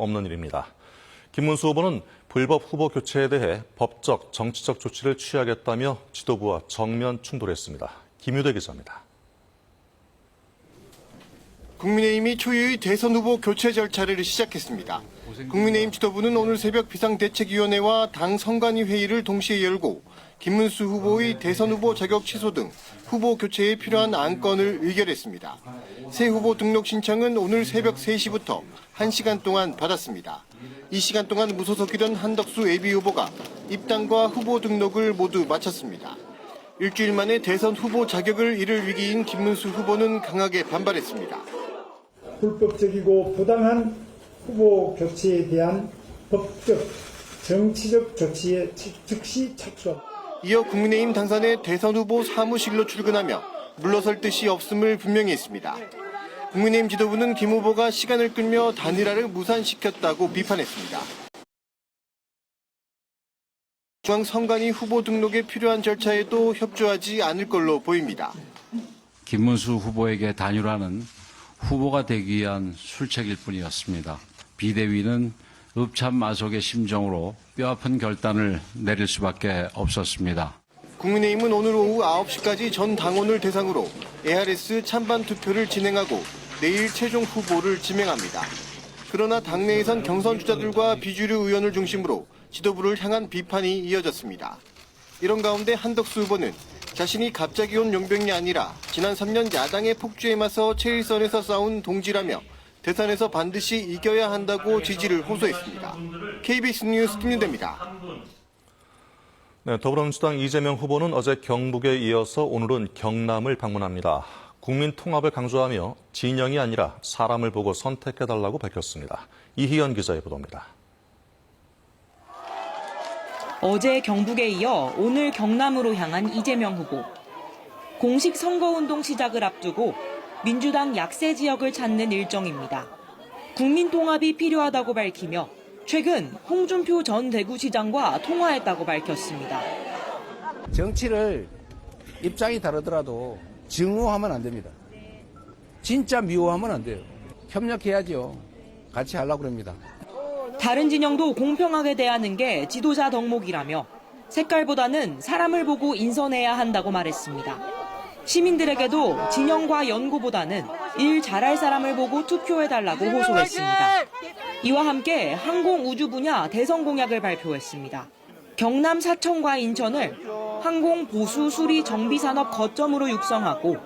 없는 일입니다. 김문수 후보는 불법 후보 교체에 대해 법적, 정치적 조치를 취하겠다며 지도부와 정면 충돌했습니다. 김유대 기자입니다. 국민의힘이 초유의 대선 후보 교체 절차를 시작했습니다. 국민의힘 지도부는 오늘 새벽 비상대책위원회와 당 선관위 회의를 동시에 열고 김문수 후보의 대선 후보 자격 취소 등 후보 교체에 필요한 안건을 의결했습니다. 새 후보 등록 신청은 오늘 새벽 3시부터 1시간 동안 받았습니다. 이 시간 동안 무소속이던 한덕수 예비 후보가 입당과 후보 등록을 모두 마쳤습니다. 일주일 만에 대선 후보 자격을 잃을 위기인 김문수 후보는 강하게 반발했습니다. 불법적이고 부당한 후보 교체에 대한 법적, 정치적 조치에 즉시 착수하고 이어 국민의힘 당선의 대선 후보 사무실로 출근하며 물러설 뜻이 없음을 분명히 했습니다. 국민의힘 지도부는 김 후보가 시간을 끌며 단일화를 무산시켰다고 비판했습니다. 중앙선관위 후보 등록에 필요한 절차에도 협조하지 않을 걸로 보입니다. 김문수 후보에게 단일화는 후보가 되기 위한 술책일 뿐이었습니다. 비대위는 읍참 마속의 심정으로 뼈아픈 결단을 내릴 수밖에 없었습니다. 국민의힘은 오늘 오후 9시까지 전 당원을 대상으로 ARS 찬반 투표를 진행하고 내일 최종 후보를 지명합니다. 그러나 당내에선 경선 주자들과 비주류 의원을 중심으로 지도부를 향한 비판이 이어졌습니다. 이런 가운데 한덕수 후보는 자신이 갑자기 온 용병이 아니라 지난 3년 야당의 폭주에 맞서 최일선에서 싸운 동지라며 대선에서 반드시 이겨야 한다고 지지를 호소했습니다. KBS 뉴스 김윤대입니다. 네, 더불어민주당 이재명 후보는 어제 경북에 이어서 오늘은 경남을 방문합니다. 국민 통합을 강조하며 진영이 아니라 사람을 보고 선택해달라고 밝혔습니다. 이희연 기자의 보도입니다. 어제 경북에 이어 오늘 경남으로 향한 이재명 후보. 공식 선거운동 시작을 앞두고 민주당 약세 지역을 찾는 일정입니다. 국민 통합이 필요하다고 밝히며 최근 홍준표 전 대구시장과 통화했다고 밝혔습니다. 정치를 입장이 다르더라도 증오하면 안 됩니다. 진짜 미워하면 안 돼요. 협력해야죠. 같이 하려고 그럽니다. 다른 진영도 공평하게 대하는 게 지도자 덕목이라며 색깔보다는 사람을 보고 인선해야 한다고 말했습니다. 시민들에게도 진영과 연구보다는 일 잘할 사람을 보고 투표해달라고 호소했습니다. 이와 함께 항공우주 분야 대선 공약을 발표했습니다. 경남 사천과 인천을 항공 보수 수리 정비 산업 거점으로 육성하고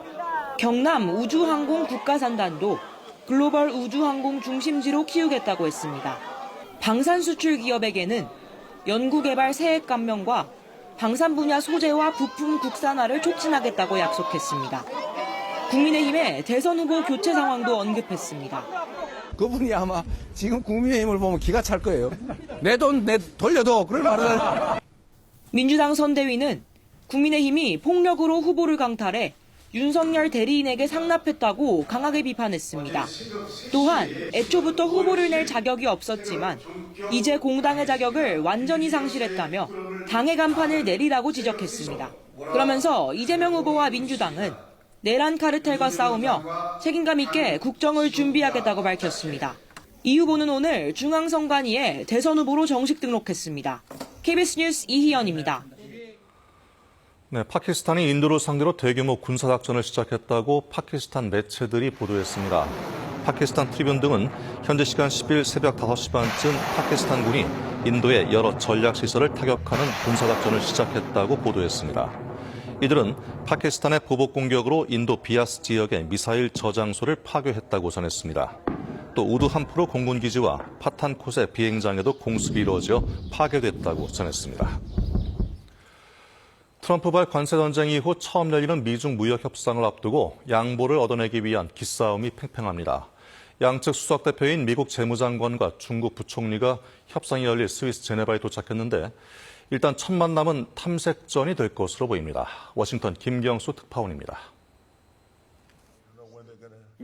경남 우주항공 국가산단도 글로벌 우주항공 중심지로 키우겠다고 했습니다. 방산 수출 기업에게는 연구개발 세액 감면과 방산 분야 소재와 부품 국산화를 촉진하겠다고 약속했습니다. 국민의힘의 대선 후보 교체 상황도 언급했습니다. 그분이 아마 지금 국민의힘을 보면 기가 찰 거예요. 내 돈내 돌려도 그럴 말을 민주당 선대위는 국민의힘이 폭력으로 후보를 강탈해 윤석열 대리인에게 상납했다고 강하게 비판했습니다. 또한 애초부터 후보를 낼 자격이 없었지만 이제 공당의 자격을 완전히 상실했다며 당의 간판을 내리라고 지적했습니다. 그러면서 이재명 후보와 민주당은 내란 카르텔과 싸우며 책임감 있게 국정을 준비하겠다고 밝혔습니다. 이 후보는 오늘 중앙선관위에 대선 후보로 정식 등록했습니다. KBS 뉴스 이희연입니다. 네, 파키스탄이 인도를 상대로 대규모 군사작전을 시작했다고 파키스탄 매체들이 보도했습니다. 파키스탄 트리뷴 등은 현재 시간 10일 새벽 5시 반쯤 파키스탄군이 인도의 여러 전략시설을 타격하는 군사작전을 시작했다고 보도했습니다. 이들은 파키스탄의 보복 공격으로 인도 비아스 지역의 미사일 저장소를 파괴했다고 전했습니다. 또 우드 함프로 공군기지와 파탄콧의 비행장에도 공습이 이루어져 파괴됐다고 전했습니다. 트럼프발 관세 전쟁 이후 처음 열리는 미중 무역 협상을 앞두고 양보를 얻어내기 위한 기싸움이 팽팽합니다. 양측 수석 대표인 미국 재무장관과 중국 부총리가 협상이 열릴 스위스 제네바에 도착했는데 일단 첫 만남은 탐색전이 될 것으로 보입니다. 워싱턴 김경수 특파원입니다.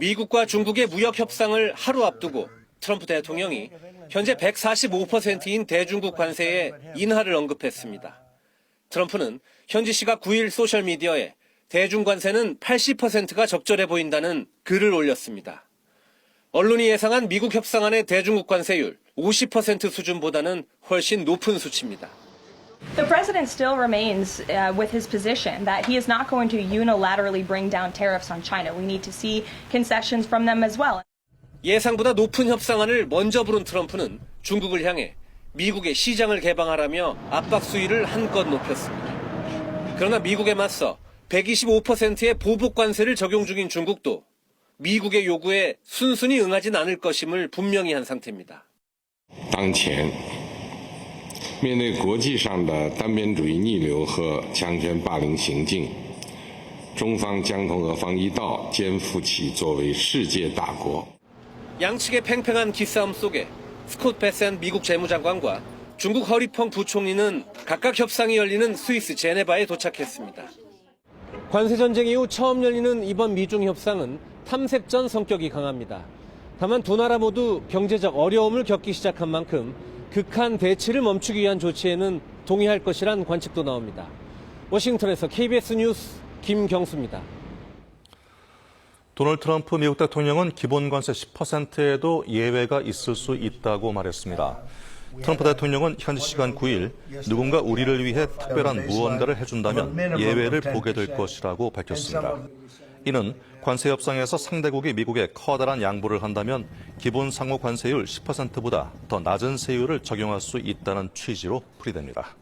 미국과 중국의 무역 협상을 하루 앞두고 트럼프 대통령이 현재 145%인 대중국 관세의 인하를 언급했습니다. 트럼프는 현지 시각 9일 소셜미디어에 대중 관세는 80%가 적절해 보인다는 글을 올렸습니다. 언론이 예상한 미국 협상안의 대중국 관세율 50% 수준보다는 훨씬 높은 수치입니다. The president still remains uh, with his position that he is not going to unilaterally bring down tariffs on China. We need to see concessions from them as well. 예상보다 높은 협상안을 먼저 부른 트럼프는 중국을 향해 미국의 시장을 개방하라며 압박 수위를 한껏 높였습니다. 그러나 미국에 맞서 125%의 보복 관세를 적용 중인 중국도 미국의 요구에 순순히 응하진 않을 것임을 분명히 한 상태입니다. 当前，面对国际上的单边主义逆流和强权霸凌行径，中方将同俄方一道，肩负起作为世界大国。 양측의 팽팽한 기싸움 속에 스콧 베센 미국 재무장관과 중국 허리펑 부총리는 각각 협상이 열리는 스위스 제네바에 도착했습니다. 관세 전쟁 이후 처음 열리는 이번 미중 협상은 탐색전 성격이 강합니다. 다만 두 나라 모두 경제적 어려움을 겪기 시작한 만큼 극한 대치를 멈추기 위한 조치에는 동의할 것이란 관측도 나옵니다. 워싱턴에서 KBS 뉴스 김경수입니다. 도널드 트럼프 미국 대통령은 기본 관세 10%에도 예외가 있을 수 있다고 말했습니다. 트럼프 대통령은 현지 시간 9일 누군가 우리를 위해 특별한 무언가를 해준다면 예외를 보게 될 것이라고 밝혔습니다. 이는 관세 협상에서 상대국이 미국에 커다란 양보를 한다면 기본 상호 관세율 10%보다 더 낮은 세율을 적용할 수 있다는 취지로 풀이됩니다.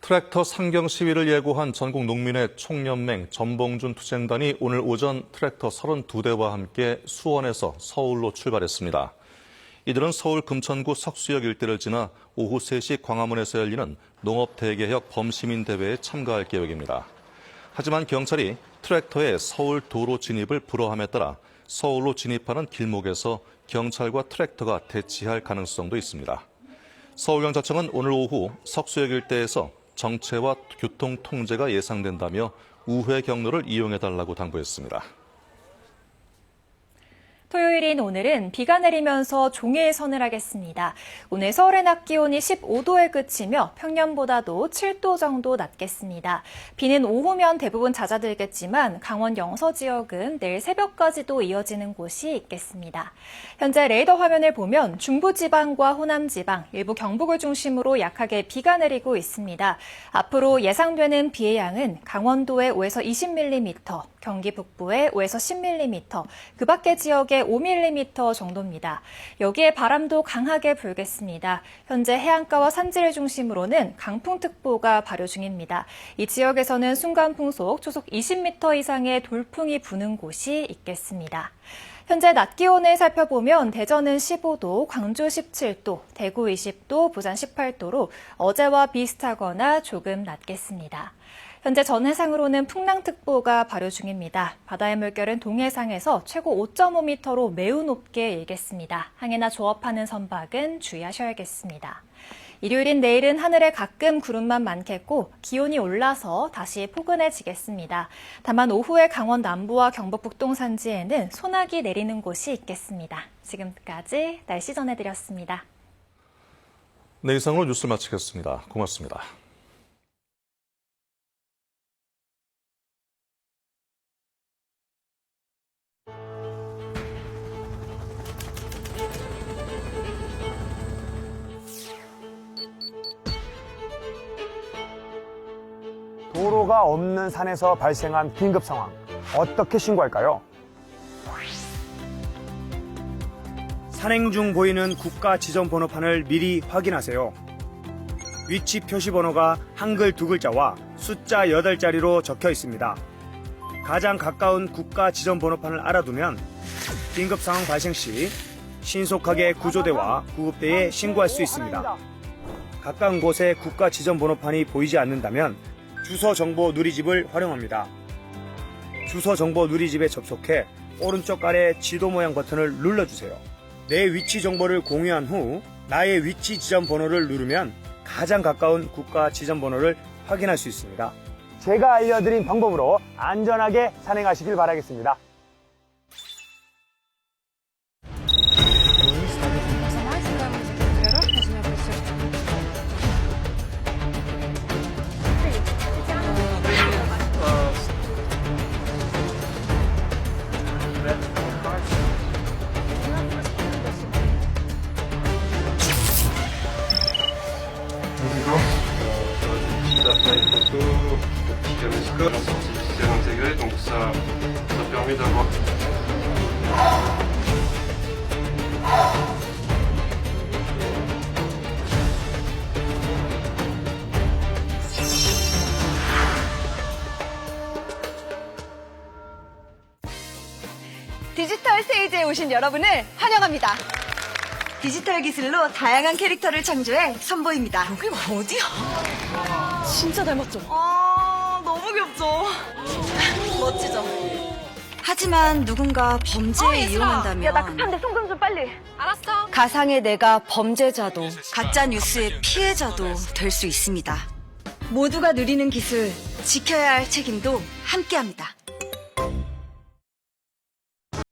트랙터 상경 시위를 예고한 전국 농민의 총연맹 전봉준 투쟁단이 오늘 오전 트랙터 32대와 함께 수원에서 서울로 출발했습니다. 이들은 서울 금천구 석수역 일대를 지나 오후 3시 광화문에서 열리는 농업 대개혁 범시민 대회에 참가할 계획입니다. 하지만 경찰이 트랙터의 서울 도로 진입을 불허함에 따라 서울로 진입하는 길목에서 경찰과 트랙터가 대치할 가능성도 있습니다. 서울경찰청은 오늘 오후 석수역 일대에서 정체와 교통 통제가 예상된다며 우회 경로를 이용해달라고 당부했습니다. 토요일인 오늘은 비가 내리면서 종일 서늘하겠습니다. 오늘 서울의 낮 기온이 15도에 그치며 평년보다도 7도 정도 낮겠습니다. 비는 오후면 대부분 잦아들겠지만 강원 영서 지역은 내일 새벽까지도 이어지는 곳이 있겠습니다. 현재 레이더 화면을 보면 중부지방과 호남지방, 일부 경북을 중심으로 약하게 비가 내리고 있습니다. 앞으로 예상되는 비의 양은 강원도에 5에서 20mm, 경기 북부에 5에서 10mm, 그 밖의 지역에 5mm 정도입니다. 여기에 바람도 강하게 불겠습니다. 현재 해안가와 산지를 중심으로는 강풍특보가 발효 중입니다. 이 지역에서는 순간풍속 초속 20m 이상의 돌풍이 부는 곳이 있겠습니다. 현재 낮 기온을 살펴보면 대전은 15도, 광주 17도, 대구 20도, 부산 18도로 어제와 비슷하거나 조금 낮겠습니다. 현재 전 해상으로는 풍랑특보가 발효 중입니다. 바다의 물결은 동해상에서 최고 5.5m로 매우 높게 일겠습니다. 항해나 조업하는 선박은 주의하셔야겠습니다. 일요일인 내일은 하늘에 가끔 구름만 많겠고 기온이 올라서 다시 포근해지겠습니다. 다만 오후에 강원 남부와 경북 북동 산지에는 소나기 내리는 곳이 있겠습니다. 지금까지 날씨 전해드렸습니다. 네, 이상으로 뉴스 마치겠습니다. 고맙습니다. 도로가 없는 산에서 발생한 긴급 상황. 어떻게 신고할까요? 산행 중 보이는 국가 지정 번호판을 미리 확인하세요. 위치 표시 번호가 한글 두 글자와 숫자 8자리로 적혀 있습니다. 가장 가까운 국가 지정 번호판을 알아두면 긴급 상황 발생 시 신속하게 구조대와 구급대에 신고할 수 있습니다. 가까운 곳에 국가 지정 번호판이 보이지 않는다면 주소 정보 누리집을 활용합니다. 주소 정보 누리집에 접속해 오른쪽 아래 지도 모양 버튼을 눌러주세요. 내 위치 정보를 공유한 후 나의 위치 지점 번호를 누르면 가장 가까운 국가 지점 번호를 확인할 수 있습니다. 제가 알려드린 방법으로 안전하게 산행하시길 바라겠습니다. 그 세상세계 동사 병이다고 디지털 스테이지에 오신 여러분을 환영합니다. 디지털 기술로 다양한 캐릭터를 창조해 선보입니다. 여기 어디야? 진짜 닮았죠? 어... 하지만 누군가 범죄에 이용한다면 야, 나 급한데 송금 좀 빨리. 알았어. 가상의 내가 범죄자도 가짜 뉴스의 피해자도 될 수 있습니다. 모두가 누리는 기술, 지켜야 할 책임도 함께합니다.